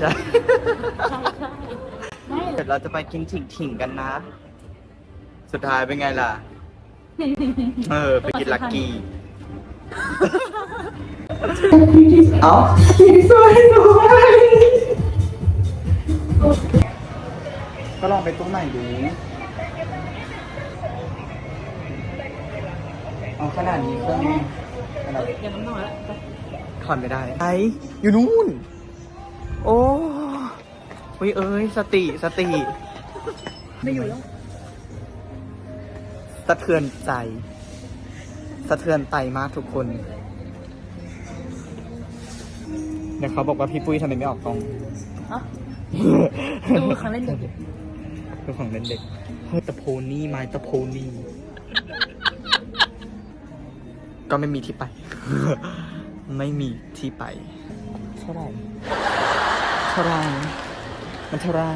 ช่ใช่ใช่ไม่เดี๋ยวเราจะไปกินถิงถิงๆกันนะ สุดท้ายเป็นไงล่ะ เออ ไปกินลักกี้ เอาสวยสวยก็ลองไปตรงไหนดูเอาขนาดนี้เครื่องขนาดอย่าน้ำหน่อยละไปถอนไม่ได้ไออยู่นู่นโอ้ ยเอ้ยสติสติ ไม่อยู่แล้ว สะเทือนใจ สะเทือนไตมากทุกคน เดี๋ยวเขาบอกว่าพี่ปุ้ยทำไมไม่ออกกล้อง ฮะดูครั้งเล่นเด็กดูของเล่นเด็กเฮ้ยตะโพนี่ไม้ตะโพนี่ ก็ไม่มีที่ไป ไม่มีที่ไปเท่าไหร่เท่าไหร่ มันเท่าไหร่